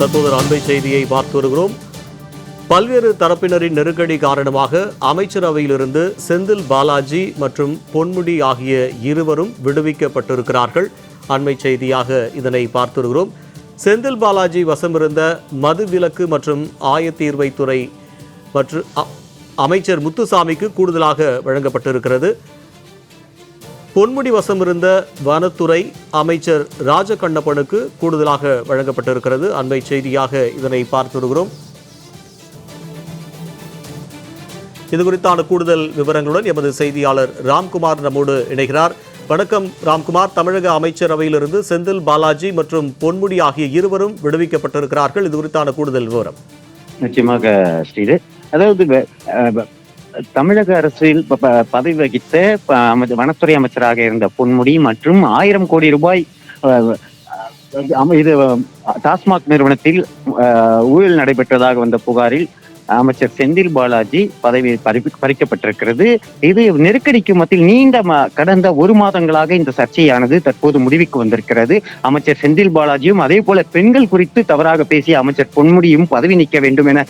தற்போது அண்மை செய்தியை பார்த்து வருகிறோம். பல்வேறு தரப்பினரின் நெருக்கடி காரணமாக அமைச்சரவையிலிருந்து செந்தில் பாலாஜி மற்றும் பொன்முடி ஆகிய இருவரும் விடுவிக்கப்பட்டிருக்கிறார்கள். அண்மை செய்தியாக இதனை பார்த்து வருகிறோம். செந்தில் பாலாஜி வசமிருந்த மதுவிலக்கு மற்றும் ஆயத்தீர்வைத்துறை மற்றும் அமைச்சர் முத்துசாமிக்கு கூடுதலாக வழங்கப்பட்டிருக்கிறது. பொன்முடி வசமிருந்த வனத்துறை அமைச்சர் ராஜகண்ணப்பனுக்கு கூடுதலாக வழங்கப்பட்டிருக்கிறது. அண்மை செய்தியாக இதனை பார்த்து வருகிறோம் இது குறித்தான கூடுதல் விவரங்களுடன் எமது செய்தியாளர் ராம்குமார் நம்மோடு இணைகிறார். வணக்கம் ராம்குமார். தமிழக அமைச்சரவையிலிருந்து செந்தில் பாலாஜி மற்றும் பொன்முடி ஆகிய இருவரும் விடுவிக்கப்பட்டிருக்கிறார்கள். இது குறித்தான கூடுதல் விவரம். நிச்சயமாக ஸ்ரீதர் அதாவது தமிழக அரசில் ப- ப- பதவி வகித்த வனத்துறை அமைச்சராக இருந்த பொன்முடி மற்றும் ஆயிரம் கோடி ரூபாய் அஹ், இது டாஸ்மாக் நிறுவனத்தில் அஹ், ஊழல் நடைபெற்றதாக வந்த புகாரில் அமைச்சர் செந்தில் பாலாஜி பதவி பறிப்பு- பறிக்கப்பட்டிருக்கிறது. இது நெருக்கடிக்கு மத்தியில் நீண்ட கடந்த ஒரு மாதங்களாக இந்த சர்ச்சையானது தற்போது முடிவுக்கு வந்திருக்கிறது. அமைச்சர் செந்தில் பாலாஜியும் அதே போல பெண்கள் குறித்து தவறாக பேசிய அமைச்சர் பொன்முடியும் பதவி நீக்க வேண்டும் என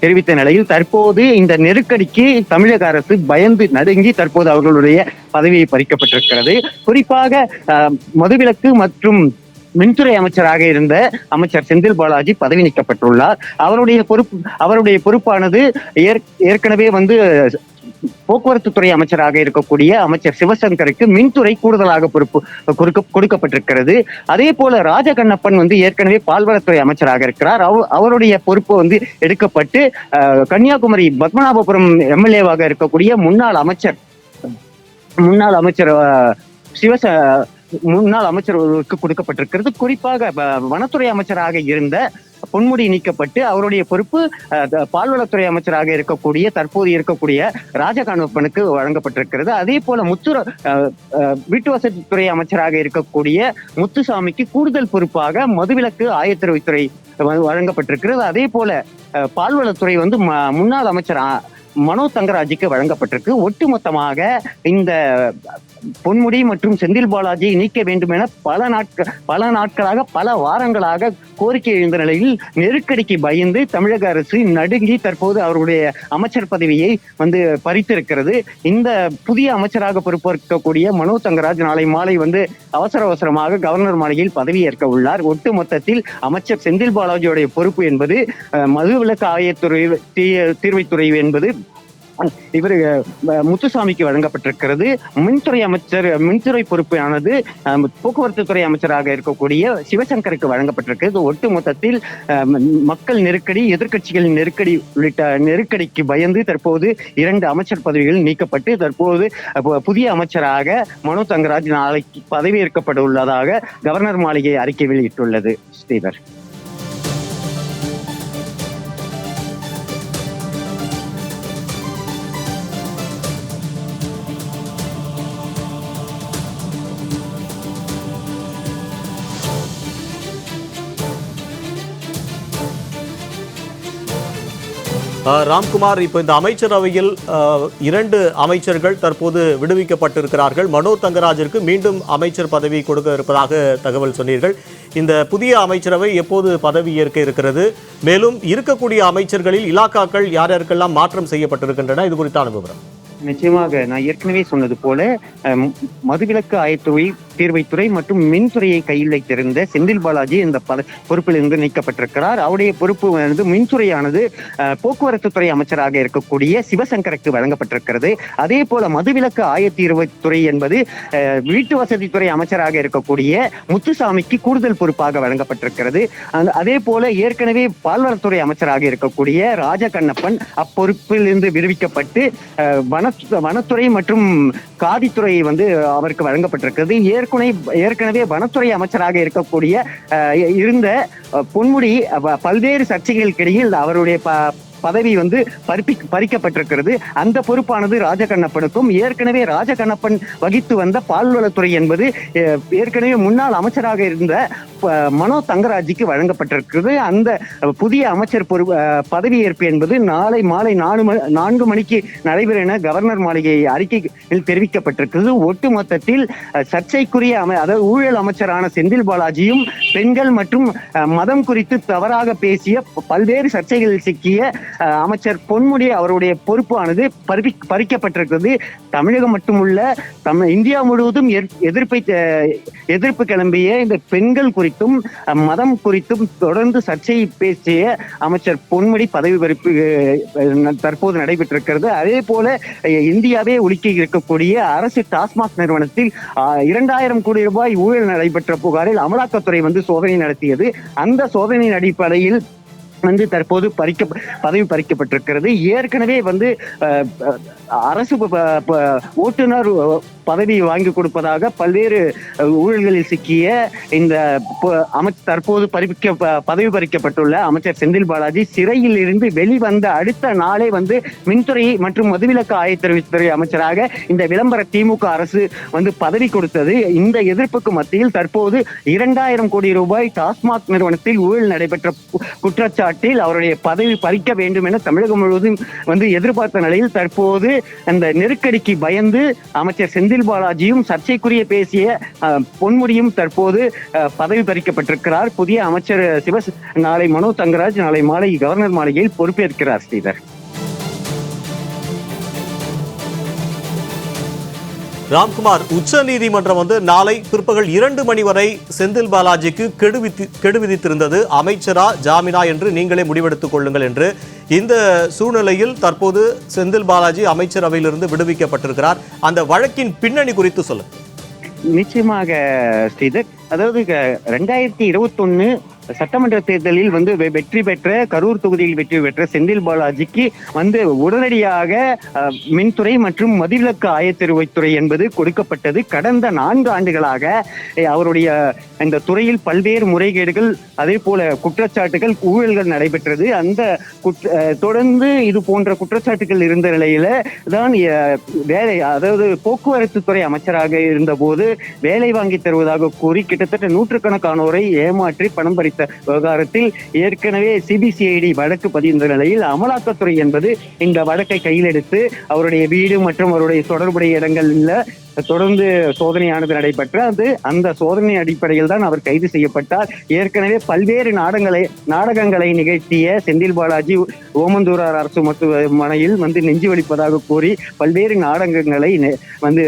தெரிவித்த நிலையில் தற்போது இந்த நெருக்கடிக்கு தமிழக அரசு பயந்து நடுங்கி தற்போது அவர்களுடைய பதவியை பறிக்கப்பட்டிருக்கிறது. குறிப்பாக மதுவிலக்கு மற்றும் மின்துறை அமைச்சராக இருந்த அமைச்சர் செந்தில் பாலாஜி பதவி நீக்கப்பட்டுள்ளார். அவருடைய பொறுப்பு அவருடைய பொறுப்பானது ஏற்- ஏற்கனவே வந்து போக்குவரத்து துறை அமைச்சராக இருக்கக்கூடிய அமைச்சர் சிவசங்கருக்கு மின்துறை கூடுதலாக பொறுப்பு கொடுக்கப்பட்டிருக்கிறது. அதே போல ராஜகண்ணப்பன் வந்து ஏற்கனவே பால்வளத்துறை அமைச்சராக இருக்கிறார். அவருடைய பொறுப்பு வந்து எடுக்கப்பட்டு கன்னியாகுமரி பத்மநாபபுரம் எம்எல்ஏவாக இருக்கக்கூடிய முன்னாள் அமைச்சர் முன்னாள் அமைச்சர் சிவச முன்னாள் அமைச்சர்களுக்கு கொடுக்கப்பட்டிருக்கிறது. குறிப்பாக வனத்துறை அமைச்சராக இருந்த பொன்முடி நீக்கப்பட்டு அவருடைய பொறுப்பு அஹ், பால்வளத்துறை அமைச்சராக இருக்கக்கூடிய தற்போது இருக்கக்கூடிய ராஜகாணப்பனுக்கு வழங்கப்பட்டிருக்கிறது. அதே போல முத்து அஹ், வீட்டு வசதித்துறை அமைச்சராக இருக்கக்கூடிய முத்துசாமிக்கு கூடுதல் பொறுப்பாக மதுவிலக்கு ஆயத்தரவுத்துறை வழங்கப்பட்டிருக்கிறது. அதே போல பால்வளத்துறை வந்து ம- முன்னாள் அமைச்சர் மனோ தங்கராஜுக்கு வழங்கப்பட்டிருக்கு. ஒட்டுமொத்தமாக இந்த பொன்முடி மற்றும் செந்தில் பாலாஜியை நீக்க வேண்டும் என பல நாட்கள் பல நாட்களாக பல வாரங்களாக கோரிக்கை எழுந்த நிலையில் நெருக்கடிக்கு பயந்து தமிழக அரசு நடுங்கி தற்போது அவருடைய அமைச்சர் பதவியை வந்து பறித்திருக்கிறது. இந்த புதிய அமைச்சராக பொறுப்பேற்கக்கூடிய மனோ தங்கராஜ் நாளை மாலை வந்து அவசர அவசரமாக கவர்னர் மாளிகையில் பதவியேற்க உள்ளார். ஒட்டு மொத்தத்தில் அமைச்சர் செந்தில் பாலாஜியுடைய பொறுப்பு என்பது மதுவிலக்கு ஆயத்துறை தீ- தீர்வைத்துறை என்பது இவர் முத்துசாமிக்கு வழங்கப்பட்டிருக்கிறது. மின்துறை அமைச்சர் மின்துறை பொறுப்பானது போக்குவரத்து துறை அமைச்சராக இருக்கக்கூடிய சிவசங்கருக்கு வழங்கப்பட்டிருக்கிறது ஒட்டு மொத்தத்தில் மக்கள் நெருக்கடி எதிர்க்கட்சிகளின் நெருக்கடி உள்ளிட்ட நெருக்கடிக்கு பயந்து தற்போது இரண்டு அமைச்சர் பதவிகள் நீக்கப்பட்டு தற்போது புதிய அமைச்சராக மனோ தங்கராஜ் நாளைக்கு பதவியேற்கப்பட உள்ளதாக கவர்னர் மாளிகை அறிக்கை வெளியிட்டுள்ளது ஸ்ரீதர். ராம்குமார் இப்போ இந்த அமைச்சரவையில் இரண்டு அமைச்சர்கள் தற்போது விடுவிக்கப்பட்டிருக்கிறார்கள். மனோ தங்கராஜிற்கு மீண்டும் அமைச்சர் பதவி கொடுக்க இருப்பதாக தகவல் சொன்னீர்கள். இந்த புதிய அமைச்சரவை எப்போது பதவி ஏற்க இருக்கிறது? மேலும் இருக்கக்கூடிய அமைச்சர்களில் இலாக்காக்கள் யார் யாருக்கெல்லாம் மாற்றம் செய்யப்பட்டிருக்கின்றன? இது குறித்தான விவரம். நிச்சயமாக நான் ஏற்கனவே சொன்னது போல மதுவிலக்கு ஆயத்துறை தீர்வைத்துறை மற்றும் மின்துறையை கையில் வைத்திருந்த செந்தில் பாலாஜி இந்த பொறுப்பில் பொறுப்பிலிருந்து நீக்கப்பட்டிருக்கிறார். அவருடைய பொறுப்பு வந்து மின்துறையானது அஹ், போக்குவரத்து துறை அமைச்சராக இருக்கக்கூடிய சிவசங்கருக்கு வழங்கப்பட்டிருக்கிறது. அதே போல மதுவிலக்கு ஆயத்தீர்வைத்துறை என்பது வீட்டு வசதித்துறை அமைச்சராக இருக்கக்கூடிய முத்துசாமிக்கு கூடுதல் பொறுப்பாக வழங்கப்பட்டிருக்கிறது. அதே போல ஏற்கனவே பால்வளத்துறை அமைச்சராக இருக்கக்கூடிய ராஜகண்ணப்பன் அப்பொறுப்பிலிருந்து விடுவிக்கப்பட்டு வன வனத்துறை மற்றும் காதித்துறை வந்து அவருக்கு வழங்கப்பட்டிருக்கிறது. ஏற்கனவே ஏற்கனவே வனத்துறை அமைச்சராக இருக்கக்கூடிய இருந்த பொன்முடி பல்வேறு சர்ச்சைகளுக்கிடையில் அவருடைய பதவி வந்து பறிப்பி பறிக்கப்பட்டிருக்கிறது. அந்த பொறுப்பானது ராஜகண்ணப்பனுக்கும் ஏற்கனவே ராஜகண்ணப்பன் வகித்து வந்த பால்வளத்துறை என்பது ஏற்கனவே முன்னாள் அமைச்சராக இருந்த ப- மனோ தங்கராஜுக்கு வழங்கப்பட்டிருக்கிறது. அந்த புதிய அமைச்சர் பொறுப்பு பதவியேற்பு என்பது நாளை மாலை நாலு மணி நான்கு மணிக்கு நடைபெறும் என கவர்னர் மாளிகை அறிக்கையில் தெரிவிக்கப்பட்டிருக்கிறது. ஒட்டுமொத்தத்தில் சர்ச்சைக்குரிய அமை அதாவது ஊழல் அமைச்சரான செந்தில் பாலாஜியும் பெண்கள் மற்றும் மதம் குறித்து தவறாக பேசிய பல்வேறு சர்ச்சைகளில் சிக்கிய அமைச்சர் பொன்முடி அவருடைய பொறுப்பானது பறிப்பி பறிக்கப்பட்டிருக்கிறது. தமிழகம் மட்டுமல்ல தம் இந்தியா முழுவதும் எதிர்ப்பை எதிர்ப்பு கிளம்பிய இந்த பெண்கள் குறித்தும் மதம் குறித்தும் தொடர்ந்து சர்ச்சையை பேசிய அமைச்சர் பொன்முடி பதவி பறிப்பு தற்போது நடைபெற்றிருக்கிறது. அதே போல இந்தியாவே உலுக்கி இருக்கக்கூடிய அரசு டாஸ்மாக் நிறுவனத்தில் ஆஹ், இரண்டாயிரம் கோடி ரூபாய் ஊழல் நடைபெற்ற புகாரில் அமலாக்கத்துறை வந்து சோதனை நடத்தியது. அந்த சோதனையின் அடிப்படையில் வந்து தற்போது பறிக்க பதவி பறிக்கப்பட்டிருக்கிறது. ஏற்கனவே வந்து அஹ், அஹ், அரசு ப- ப- ஓட்டுநர் பதவி வாங்கி கொடுப்பதாக பல்வேறு ஊழல்களில் சிக்கிய இந்த அமைச்சர் தற்போது பறிக்க ப- பதவி பறிக்கப்பட்டுள்ள அமைச்சர் செந்தில் பாலாஜி சிறையில் இருந்து வெளிவந்த அடுத்த நாளே வந்து மின்துறை மற்றும் மதுவிலக்கு ஆயத்தறிவித்துறை அமைச்சராக இந்த விளம்பர திமுக அரசு வந்து பதவி கொடுத்தது. இந்த எதிர்ப்புக்கு மத்தியில் தற்போது இரண்டாயிரம் கோடி ரூபாய் டாஸ்மாக் நிறுவனத்தில் ஊழல் நடைபெற்ற கு- குற்றச்சாட்டில் அவருடைய பதவி பறிக்க வேண்டும் என தமிழகம் முழுவதும் வந்து எதிர்பார்த்த நிலையில் தற்போது அந்த நெருக்கடிக்கு பயந்து அமைச்சர் செந்தில் பாலாஜியும் சர்ச்சைக்குரிய பேசிய அஹ், பொன்முடியும் தற்போது பதவி பறிக்கப்பட்டிருக்கிறார். புதிய அமைச்சர் சிவ நாளை மனோ தங்கராஜ் நாளை மாலை கவர்னர் மாளிகையில் பொறுப்பேற்கிறார் ஸ்ரீதர். ராம்குமார் உச்ச நீதிமன்றம் வந்து நாளை பிற்பகல் இரண்டு மணி வரை செந்தில் பாலாஜிக்கு கெடு விதி கெடு விதித்திருந்தது. அமைச்சரா ஜாமீனா என்று நீங்களே முடிவெடுத்துக் கொள்ளுங்கள் என்று இந்த சூழ்நிலையில் தற்போது செந்தில் பாலாஜி அமைச்சரவையிலிருந்து விடுவிக்கப்பட்டிருக்கிறார். அந்த வழக்கின் பின்னணி குறித்து சொல்லு நிச்சயமாக ஸ்ரீதர் அதாவது ரெண்டாயிரத்தி இருபத்தொன்னு சட்டமன்ற தேர்தலில் வந்து வெ- வெற்றி பெற்ற கரூர் தொகுதியில் வெற்றி பெற்ற செந்தில் பாலாஜிக்கு வந்து உடனடியாக மின்துறை மற்றும் மதிவிலக்கு ஆயத்தெருவைத்துறை என்பது கொடுக்கப்பட்டது. கடந்த நான்கு ஆண்டுகளாக அவருடைய இந்த துறையில் பல்வேறு முறைகேடுகள் அதே போல குற்றச்சாட்டுகள் ஊழல்கள் நடைபெற்றது. அந்த தொடர்ந்து இது போன்ற குற்றச்சாட்டுகள் இருந்த நிலையில தான் வேலை அதாவது போக்குவரத்து துறை அமைச்சராக இருந்தபோது வேலை வாங்கி தருவதாக கூறி கிட்டத்தட்ட நூற்றுக்கணக்கானோரை ஏமாற்றி பணம் பறித்த விவகாரத்தில் ஏற்கனவே சிபிசிஐடி வழக்கு பதிந்த நிலையில் அமலாக்கத்துறை என்பது இந்த வழக்கை கையிலெடுத்து அவருடைய வீடு மற்றும் அவருடைய தொடர்புடைய இடங்களில் தொடர்ந்து சோதனையானது நடைபெற்றது அந்த சோதனை அடிப்படையில் தான் அவர் கைது செய்யப்பட்டார். ஏற்கனவே பல்வேறு நாடகங்களை நாடகங்களை நிகழ்த்திய செந்தில் பாலாஜி ஓமந்தூரார் அரசு மருத்துவமனையில் வந்து நெஞ்சு வலிப்பதாக கூறி பல்வேறு நாடகங்களை வந்து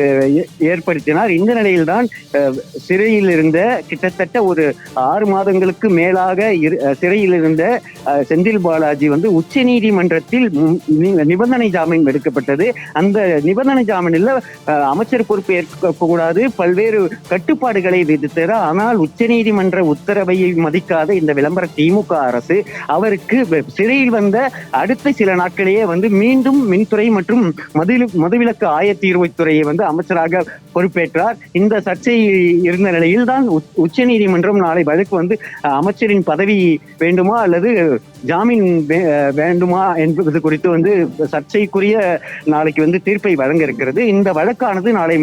ஏற்படுத்தினார். இந்த நிலையில் தான் சிறையில் இருந்த கிட்டத்தட்ட ஒரு ஆறு மாதங்களுக்கு மேலாக இரு- சிறையில் இருந்த செந்தில் பாலாஜி வந்து உச்ச நீதிமன்றத்தில் நிபந்தனை ஜாமீன் எடுக்கப்பட்டது. அந்த நிபந்தனை ஜாமீனில் அமைச்சர் பொறுப்பு ஏற்கக்கூடாது பல்வேறு கட்டுப்பாடுகளை விதித்தது ஆனால் உச்சநீதிமன்ற உத்தரவையை மதிக்காத இந்த விளம்பர திமுக அரசு அவருக்கு சிறையில் வந்த அடுத்த சில நாட்களேயே வந்து மீண்டும் மின்துறை மற்றும் மது மதுவிலக்கு ஆயத்தீர்வைத்துறையை வந்து அமைச்சராக பொறுப்பேற்றார். இந்த சர்ச்சை இருந்த நிலையில் தான் உச்ச நீதிமன்றம் நாளை வழக்கு வந்து அமைச்சரின் பதவி வேண்டுமா அல்லது ஜாமீன் வேண்டுமா என்பது குறித்து வந்து சர்ச்சைக்குரிய நாளைக்கு வந்து தீர்ப்பை வழங்க இருக்கிறது. இந்த வழக்கானது நாளை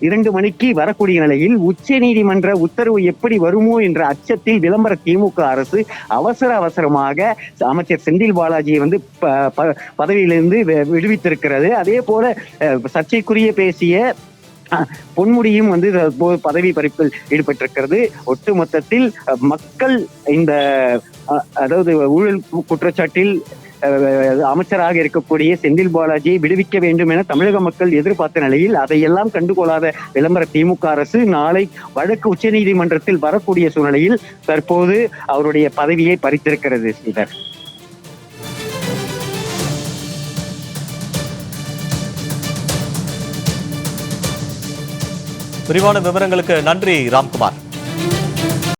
இரண்டு மணிக்கு வரக்கூடிய நிலையில் உச்ச நீதிமன்ற உத்தரவு எப்படி வருமோ என்ற அச்சத்தில் விளம்பர திமுக அரசு அவசர அவசரமாக அமைச்சர் செந்தில் பாலாஜியை வந்து ப- ப- பதவியிலிருந்து வி- விடுவித்திருக்கிறது. அதே போல சர்ச்சைக்குரிய பேசிய பொன்முடியும் வந்து பதவி பறிப்பில் ஈடுபட்டிருக்கிறது. ஒட்டுமொத்தத்தில் மக்கள் இந்த அதாவது ஊழல் குற்றச்சாட்டில் அமைச்சராக இருக்கக்கூடிய செந்தில் பாலாஜியை விடுவிக்க வேண்டும் என தமிழக மக்கள் எதிர்பார்த்த நிலையில் அதையெல்லாம் கண்டுகொள்ளாத விளம்பர திமுக அரசு நாளை வழக்கு உச்சநீதிமன்றத்தில் வரக்கூடிய சூழ்நிலையில் தற்போது அவருடைய பதவியை பறித்திருக்கிறது ஸ்ரீதர். விரிவான விவரங்களுக்கு நன்றி ராம்குமார்.